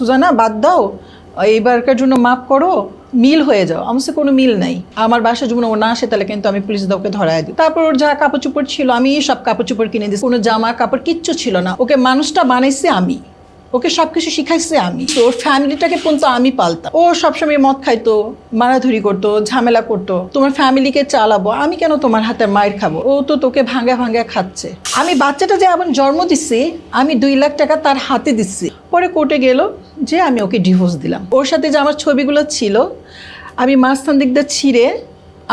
সুজানা, বাদ দাও। এইবারকার জন্য মাফ করো, মিল হয়ে যাও। আমার সাথে কোনো মিল নাই। আমার বাসা যখন ও না আসে, তাহলে কিন্তু আমি পুলিশ দাওকে ধরায় দিই। তারপর ওর যা কাপড় চোপড় ছিল, আমি সব কাপড় চোপড় কিনে দিচ্ছি কোনো জামা কাপড় কিচ্ছু ছিল না। ওকে মানুষটা বানাইছে আমি। ওকে সব কিছু শিখাইছে আমি। তো ওর ফ্যামিলিটাকে পর্যন্ত আমি পালতাম। ও সবসময় মদ খাইতো, মারাধুরি করতো, ঝামেলা করতো। তোমার ফ্যামিলিকে চালাবো, আমি কেন তোমার হাতে মায়ের খাব? ও তো তোকে ভাঙ্গা ভাঙ্গা খাচ্ছে। আমি বাচ্চাটা যে এখন জন্ম দিচ্ছি আমি দুই লাখ টাকা তার হাতে দিচ্ছি পরে কোর্টে গেল যে আমি ওকে ডিভোর্স দিলাম। ওর সাথে যে আমার ছবিগুলো ছিল, আমি মাঝখান দিক দিয়ে ছিঁড়ে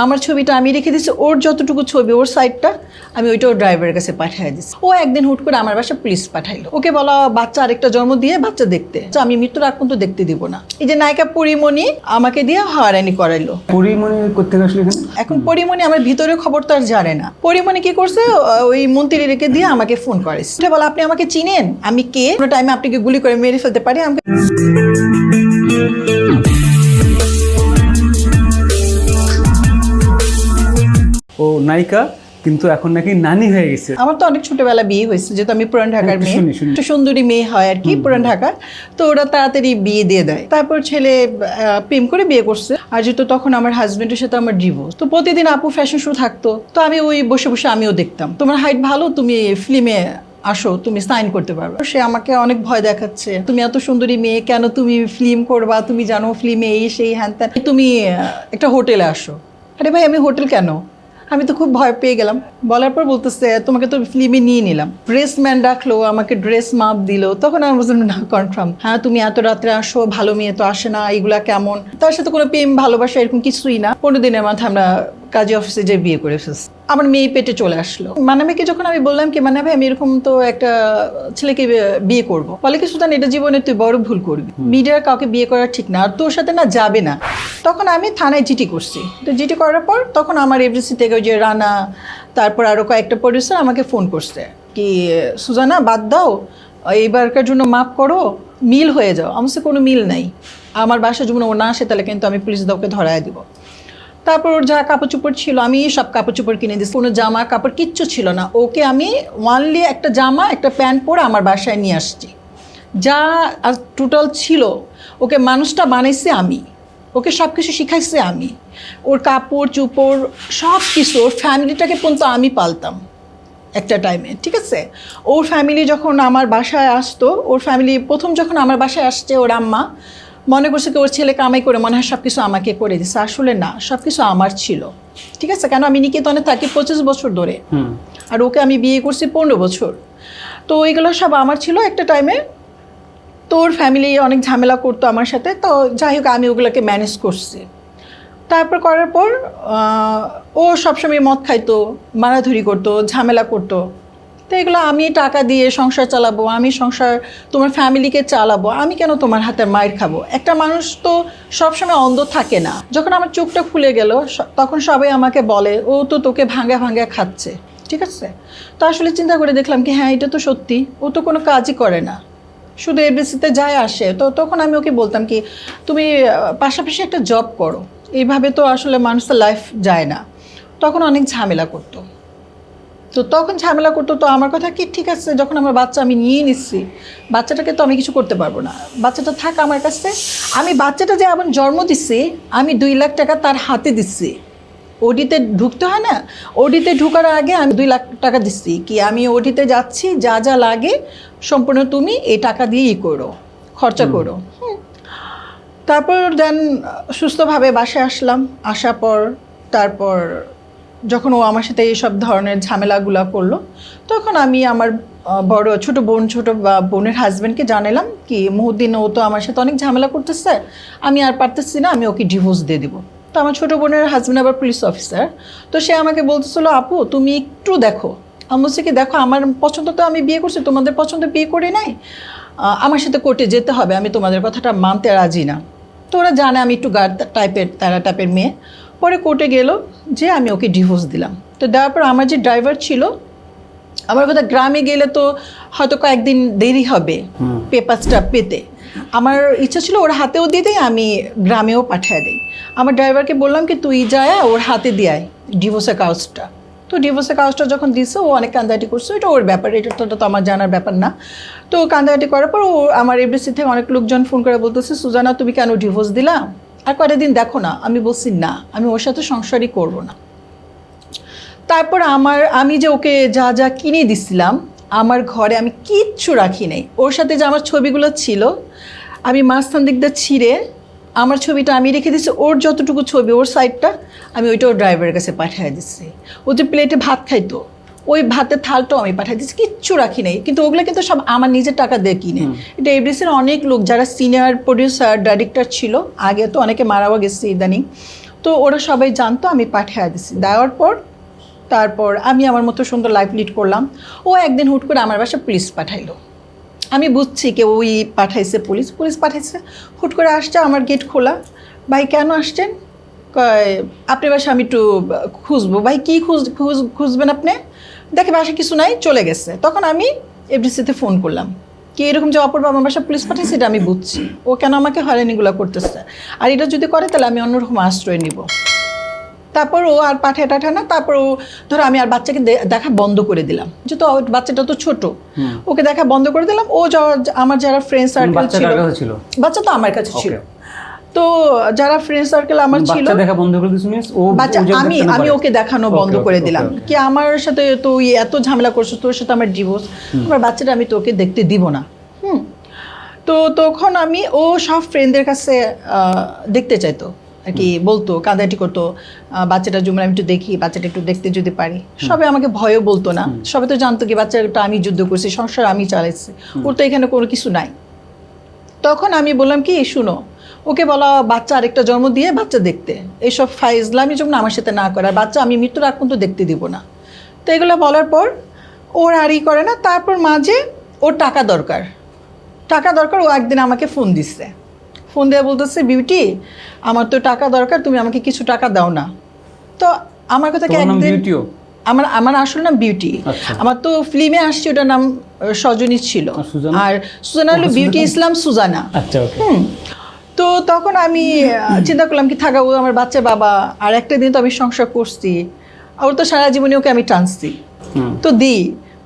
আমার ছবিটা আমি রেখে দিচ্ছি ওর যতটুকু ছবি ওর সাইডটা আমি ওইটা ওর ড্রাইভারের কাছে পাঠিয়ে দিচ্ছি ও একদিন হুট করে আমার বাসা পুলিশ পাঠাইলো। ওকে বলা বাচ্চা আরেকটা জন্ম দিয়ে বাচ্চা দেখতে। তো আমি মৃত্যুর আগ পর্যন্ত দেখতে দিব না। এই যে নায়িকা পরিমণি আমাকে দিয়ে হারানি করাইলো। পরিমণি করতে আসলে এখন? পরিমণি আমার ভিতরে খবর তো আর জানে না। পরিমণি কি করছে? ওই মন্ত্রী রেখে দিয়ে আমাকে ফোন করেছে উঠে বলে আপনি আমাকে চিনেন? আমি কে? কোনো টাইমে আপনাকে গুলি করে মেরে ফেলতে পারি আমাকে? ও নায়িকা কিন্তু এখন নাকি নানি হয়ে গেছে। আমার তো অনেক ছোটবেলা বিয়ে হয়েছে যেহেতু আমি পুরান ঢাকার মেয়ে। একটু সুন্দরী মেয়ে হয় আর কি পুরান ঢাকার তো ওরা তাড়াতাড়ি বিয়ে দিয়ে দেয়। তারপর ছেলে প্রেম করে বিয়ে করছে। আর যেহেতু তখন আমার হাজবেন্ডের সাথে আমার ডিভোর্স তো প্রতিদিন আপু ফ্যাশন শো থাকতো। তো আমি ওই বসে বসে আমিও দেখতাম। তোমার হাইট ভালো তুমি ফিল্মে আসো তুমি সাইন করতে পারবে। সে আমাকে অনেক ভয় দেখাচ্ছে তুমি এত সুন্দরী মেয়ে কেন তুমি ফিল্ম করবা? তুমি জানো ফিল্মে এই সেই হ্যান ত্যান। তুমি একটা হোটেলে আসো। আরে ভাই আমি হোটেল কেন? আমি তো খুব ভয় পেয়ে গেলাম। বলার পর বলতেছে, তোমাকে তো ফিল্মে নিয়ে নিলাম। ড্রেস ম্যান রাখল আমাকে ড্রেস মাপ দিল। তখন আমি বুঝলাম না কনফার্ম হ্যাঁ তুমি এত রাত্রে আসো, ভালো মেয়ে তো আসে না, এগুলা কেমন? তার সাথে কোনো প্রেম, ভালোবাসা এরকম কিছুই না। পনেরো দিনের মাথায় আমরা কাজী অফিসে যে বিয়ে করে ফেলছে আমার মেয়ে পেটে চলে আসলো। মানামিকে যখন আমি বললাম কি মানে ভাই আমি এরকম তো একটা ছেলেকে বিয়ে করব। বলে কি সুতরাং এটা জীবনে তুই বড় ভুল করবি। মিডিয়ার কাউকে বিয়ে করা ঠিক না আর তোর সাথে না যাবে না। তখন আমি থানায় জিটি করছি। তো জিটি করার পর তখন আমার এফডিসি থেকে ওই যে রানা তারপর আরও কয়েকটা প্রডিউসার আমাকে ফোন করছে কি সুজানা বাদ দাও এইবারকার জন্য মাফ করো মিল হয়ে যাও। আমার সাথে কোনো মিল নাই। আমার বাসা যেমন ও না আসে তাহলে কিন্তু আমি পুলিশ দাওকে ধরায় দিব। তারপর ওর যা কাপড় চোপড় ছিল, আমি সব কাপড় চোপড় কিনে দিচ্ছি কোনো জামা কাপড় কিচ্ছু ছিল না। ওকে আমি ওয়ানলি একটা জামা, একটা প্যান্ট পরে আমার বাসায় নিয়ে আসছি। যা আর টোটাল ছিল, ওকে মানুষটা বানাইছে আমি। ওকে সব কিছু শিখাইছে আমি। ওর কাপড়, চোপড় সব কিছু ওর ফ্যামিলিটাকে পর্যন্ত আমি পালতাম একটা টাইমে ঠিক আছে? ওর ফ্যামিলি যখন আমার বাসায় আসতো, ওর ফ্যামিলি প্রথম যখন আমার বাসায় আসছে, ওর আম্মা মনে করছে কি ওর ছেলে কামাই করে মনে হয় সব কিছু আমাকে করে দিচ্ছে আসলে না সব কিছু আমার ছিল। ঠিক আছে? কেন আমি নিকেতনে থাকি পঁচিশ বছর ধরে। আর ওকে আমি বিয়ে করছি পনেরো বছর। তো ওইগুলো সব আমার ছিল একটা টাইমে তো ওর ফ্যামিলি অনেক ঝামেলা করতো আমার সাথে। তো যাই হোক আমি ওগুলোকে ম্যানেজ করছি। তারপর করার পর ও সবসময় মদ খাইতো মারাধুরি করতো ঝামেলা করতো। তো এগুলো আমি টাকা দিয়ে সংসার চালাবো, আমি সংসার তোমার ফ্যামিলিকে চালাবো, আমি কেন তোমার হাতে মায়ের খাব? একটা মানুষ তো সবসময় অন্ধ থাকে না। যখন আমার চোখটা খুলে গেল তখন সবাই আমাকে বলে, ও তো তোকে ভাঙ্গা ভাঙ্গা খাচ্ছে। ঠিক আছে? তো আসলে চিন্তা করে দেখলাম কি হ্যাঁ এটা তো সত্যি। ও তো কোনো কাজই করে না। শুধু এবিসিতে যায় আসে। তো তখন আমি ওকে বলতাম কি, তুমি পাশাপাশি একটা জব করো। এইভাবে তো আসলে মানুষের লাইফ যায় না। তখন অনেক ঝামেলা করতো। তো তখন ঝামেলা করতো তো আমার কথা কি ঠিক আছে যখন আমার বাচ্চা আমি নিয়ে নিচ্ছি? বাচ্চাটাকে তো আমি কিছু করতে পারব না। বাচ্চাটা থাক আমার কাছে। আমি বাচ্চাটা যে এমন জন্ম দিচ্ছি আমি দুই লাখ টাকা তার হাতে দিচ্ছি। ওডিতে ঢুকতে হয় না? ওডিতে ঢুকার আগে আমি দুই লাখ টাকা দিচ্ছি কি আমি ওডিতে যাচ্ছি যা যা লাগে সম্পূর্ণ তুমি এই টাকা দিয়েই করো খরচা করো। হুম। তারপর দেন সুস্থভাবে বাসায় আসলাম। আসার পর তারপর যখন ও আমার সাথে এইসব ধরনের ঝামেলাগুলো করল, তখন আমি আমার বড় ছোট বোন, ছোট বোনের হাজব্যান্ডকে জানালাম কি, মুহুদ্দিন, ও তো আমার সাথে অনেক ঝামেলা করতেছে, আমি আর পারতেছি না, আমি ওকে ডিভোর্স দিয়ে দিব। তো আমার ছোট বোনের হাজব্যান্ড আবার পুলিশ অফিসার তো সে আমাকে বলতেছিল, আপু, তুমি একটু দেখো। আমি বলছি কি, দেখো, আমার পছন্দ তো আমি বিয়ে করছি, তোমাদের পছন্দ বিয়ে করে নাই। আমার সাথে কোর্টে যেতে হবে, আমি তোমাদের কথাটা মানতে রাজি না। তো ওরা জানে আমি একটু গার্ড টাইপের তারা টাইপের মেয়ে। পরে কোর্টে গেল যে আমি ওকে ডিভোর্স দিলাম। তো দেওয়ার পর আমার যে ড্রাইভার ছিল আমার কথা গ্রামে গেলে তো হয়তো কয়েকদিন দেরি হবে। পেপারসটা পেতে। আমার ইচ্ছা ছিল ওর হাতেও দিয়ে দেয় আমি গ্রামেও পাঠিয়ে দিই। আমার ড্রাইভারকে বললাম কি তুই যায় ওর হাতে দিয়ে ডিভোর্সের কাগজটা। তো ডিভোর্সের কাগজটা যখন দিছে ও অনেক কান্দাকাটি করছে। এটা ওর ব্যাপার এটা তো তো আমার জানার ব্যাপার না। তো কান্দাকাটি করার পর ও আমার এবিসি থেকে অনেক লোকজন ফোন করে বলতেছে সুজানা তুমি কেন ডিভোর্স দিলা? আর কয়টা দিন দেখো না, আমি বলছি না, আমি ওর সাথে সংসারই করব না। তারপর আমার, আমি যে ওকে যা যা কিনে দিছিলাম, আমার ঘরে আমি কিচ্ছু রাখি নাই। ওর সাথে যে আমার ছবিগুলো ছিল, আমি মাঝখান দিক দিয়ে ছিঁড়ে আমার ছবিটা আমি রেখে দিচ্ছি ওর যতটুকু ছবি, ওর সাইডটা আমি ওইটা ওর ড্রাইভারের কাছে পাঠিয়ে দিচ্ছি ও যে প্লেটে ভাত খাইতো ওই ভাতের থালটাও আমি পাঠিয়ে দিচ্ছি কিচ্ছু রাখি নাই। কিন্তু ওগুলো কিন্তু সব আমার নিজের টাকা দিয়ে কিনে। এটা এবিসির অনেক লোক যারা সিনিয়র প্রডিউসার ডাইরেক্টর ছিল আগে তো অনেকে মারাও গেছে ইদানিং। তো ওরা সবাই জানতো আমি পাঠিয়ে দিচ্ছি দেওয়ার পর তারপর আমি আমার মতো সুন্দর লাইফ লিড করলাম। ও একদিন হুট করে আমার বাসা পুলিশ পাঠাইলো। আমি বুঝছি কেউ ওই পাঠাইছে পুলিশ পুলিশ পাঠাইছে। হুট করে আসছে আমার গেট খোলা। ভাই কেন আসছেন? কয় আপনার বাসা আমি একটু খুঁজবো। ভাই কী খুঁজ খুঁজ খুঁজবেন আপনি? দেখে বাসা কিছু নাই চলে গেছে। তখন আমি এফডিসিতে ফোন করলাম। কি এরকম যে অপর আমার বাসা পুলিশ পাঠাইছে এটা আমি বুঝছি। ও কেন আমাকে হয়রানিগুলো করতেছে? আর এটা যদি করে তাহলে আমি অন্যরকম আশ্রয় নিব। তারপর ও আর পাঠায় টাঠায় না তারপর ও ধরো আমি আর বাচ্চাকে দেখা বন্ধ করে দিলাম। যেহেতু ওর বাচ্চাটা তো ছোট। ওকে দেখা বন্ধ করে দিলাম। ও যা- আমার যারা ফ্রেন্ড সার্কেল ছিল বাচ্চা তো আমার কাছে ছিল. তো যারা ফ্রেন্ড সার্কেল আমার ছিল দেখা বন্ধ করে দিস মিস ও বাচ্চা আমি আমি ওকে দেখানো বন্ধ করে দিলাম। কি আমার সাথে তুই এত ঝামেলা করছ তোর সাথে আমার ডিভোর্স আমার বাচ্চাটা আমি তোকে দেখতে দিব না। হুম। তো তখন আমি ও সব ফ্রেন্ডদের কাছে দেখতে চাইতো। আর কি বলতো কাঁদাটি করতো বাচ্চাটা জুমরা আমি একটু দেখি বাচ্চাটা একটু দেখতে যদি পারি। সবাই আমাকে ভয়ও বলতো না। সবাই তো জানতো কি বাচ্চাটা আমি যুদ্ধ করছি সংসার আমি চালাইছি। ওর তো এখানে কোনো কিছু নাই। তখন আমি বললাম কি শুনো ওকে বলা বাচ্চা আরেকটা জন্ম দিয়ে বাচ্চা দেখতে। এইসব ফাইজলামি যেমন আমার সাথে না করে। বাচ্চা আমি মৃত্যুর আগ পর্যন্ত দেখতে দিব না। তো এগুলো বলার পর ওর আর ই করে না তারপর মাঝে ওর টাকা দরকার। টাকা দরকার ও একদিন আমাকে ফোন দিচ্ছে ফোন দেওয়া বলতেছে বিউটি আমার তো টাকা দরকার তুমি আমাকে কিছু টাকা দাও না। তো আমার কথা কি একদিন আমার আমার আসল নাম বিউটি। আচ্ছা। আমার তো ফিল্মে আসছে ওটার নাম সজনী ছিল। আর সুজানা? হলো বিউটি ইসলাম সুজানা। আচ্ছা হুম। তো তখন আমি চিন্তা করলাম কি থাকা ও আমার বাচ্চা বাবা আর একটা দিন তো আমি সংসার করছি। আর ওর তো সারা জীবনে ওকে আমি টানছি। তো দি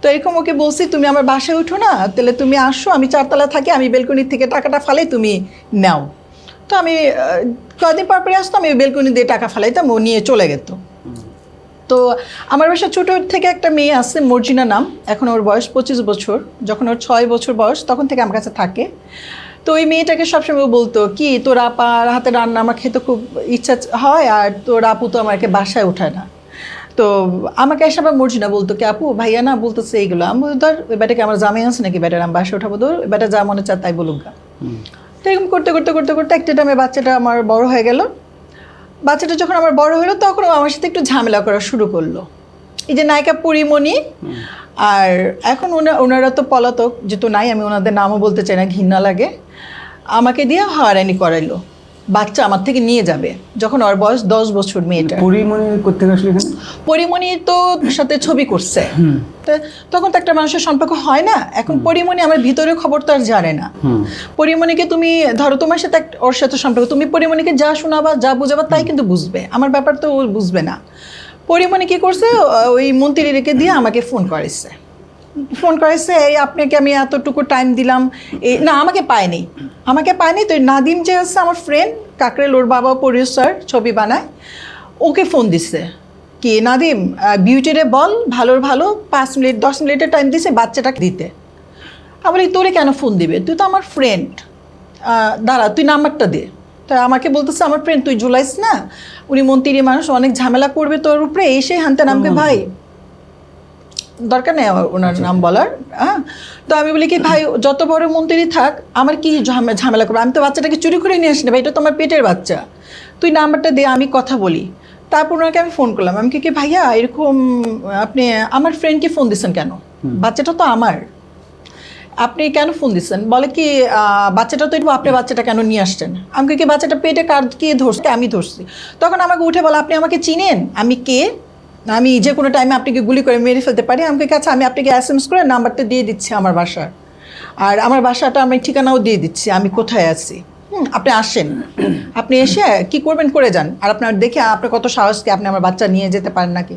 তো এরকম ওকে বলছি তুমি আমার বাসায় উঠো না তাহলে তুমি আসো আমি চারতলা থাকি আমি বেলকনির থেকে টাকাটা ফালাই তুমি নাও। তো আমি কদিন পর পরে আসতো আমি বেলকনি দিয়ে টাকা ফালাইতাম ও নিয়ে চলে যেত তো আমার বাসা ছোটো থেকে একটা মেয়ে আছে মর্জিনা নাম এখন ওর বয়স পঁচিশ বছর। যখন ওর ছয় বছর বয়স তখন থেকে আমার কাছে থাকে। তো ওই মেয়েটাকে সবসময় বলতো কি তোর আপার হাতে রান্না আমার খেতে খুব ইচ্ছা হয় আর তোর আপু তো আমাকে বাসায় ওঠায় না। তো আমাকে এসে আবার মর্জিনা বলতো কি আপু ভাইয়া না বলতেছে এইগুলো। আমি ধর ওই ব্যাটাকে আমার জামাই আছে নাকি ব্যাটার আমি বাসায় উঠাবো ধর ওই ব্যাটা যা মনে চায় তাই বলুক গা। তো এরকম করতে করতে করতে করতে একটা টাইমে বাচ্চাটা আমার বড় হয়ে গেল। বাচ্চাটা যখন আমার বড় হলো তখন আমার সাথে একটু ঝামেলা করা শুরু করল। এই যে নায়িকা পরিমণি আর এখন ওনা- ওনারা তো পলাতক যেহেতু নাই আমি ওনাদের নামও বলতে চাই না ঘৃণা লাগে। আমাকে দিয়ে হয়রানি করাইলো। বাচ্চা আমার থেকে নিয়ে যাবে যখন ওর বয়স দশ বছর মেয়েটা। পরিমণি করতে আসলে পরিমণি তো সাথে ছবি করছে। তখন তো একটা মানুষের সম্পর্ক হয় না। এখন পরিমণি আমার ভিতরের খবর তো আর জানে না। পরিমণিকে তুমি ধরো তোমার সাথে ওর সাথে সম্পর্ক তুমি পরিমণিকে যা শোনাবা যা বোঝাবা তাই কিন্তু বুঝবে। আমার ব্যাপার তো ও বুঝবে না। পরিমণি কি করছে? ওই মন্ত্রী রেখে দিয়ে আমাকে ফোন করেছে। ফোন করেছে, এই আপনাকে আমি এতটুকু টাইম দিলাম। এই, না, আমাকে পায়নি। আমাকে পায়নি, তো নাদিম যে আছে আমার ফ্রেন্ড কাকরেল ওর বাবা প্রডিউসার ছবি বানায়, ওকে ফোন দিচ্ছে কি, নাদিম বিউটিরে বল ভালোর ভালো, পাঁচ মিনিট, দশ মিনিটের টাইম দিছে বাচ্চাটাকে দিতে। আমি তোরে কেন ফোন দিবে? তুই তো আমার ফ্রেন্ড দাঁড়া, তুই নাম্বারটা দে। তা আমাকে বলতেছে আমার ফ্রেন্ড তুই জুলাইস না? উনি মন্ত্রী মানুষ অনেক ঝামেলা করবে তোর উপরে এসে হানতে নামকে ভাই। দরকার নেই আমার ওনার নাম বলার হ্যাঁ? তো আমি বলি কি ভাই যত বড় মন্ত্রী থাক আমার কি ঝামে- ঝামেলা করব? আমি তো বাচ্চাটাকে চুরি করে নিয়ে আসি না ভাই এটা তো আমার পেটের বাচ্চা। তুই নাম্বারটা দে আমি কথা বলি। তারপর ওনাকে আমি ফোন করলাম। আমি কি কি ভাইয়া এরকম আপনি আমার ফ্রেন্ডকে ফোন দিচ্ছেন কেন? বাচ্চাটা তো আমার। আপনি কেন ফোন দিচ্ছেন? বলে কি বাচ্চাটা তো আপনি বাচ্চাটা কেন নিয়ে আসছেন? আমি কি বাচ্চাটা পেটে কার কে ধরছে? আমি ধরছি। তখন আমাকে উঠে বলে, আপনি আমাকে চিনেন? আমি কে? আমি যে কোনো টাইমে আপনাকে গুলি করে মেরে ফেলতে পারি। আমাকে কাছে আমি আপনাকে এস এম এস করে নাম্বারটা দিয়ে দিচ্ছি আমার বাসার। আর আমার বাসাটা আমি ঠিকানাও দিয়ে দিচ্ছি। আমি কোথায় আছি? আপনি আসেন। আপনি এসে কি করবেন করে যান। আর আপনার দেখে আপনার কত সাহস কি আপনি আমার বাচ্চা নিয়ে যেতে পারেন নাকি?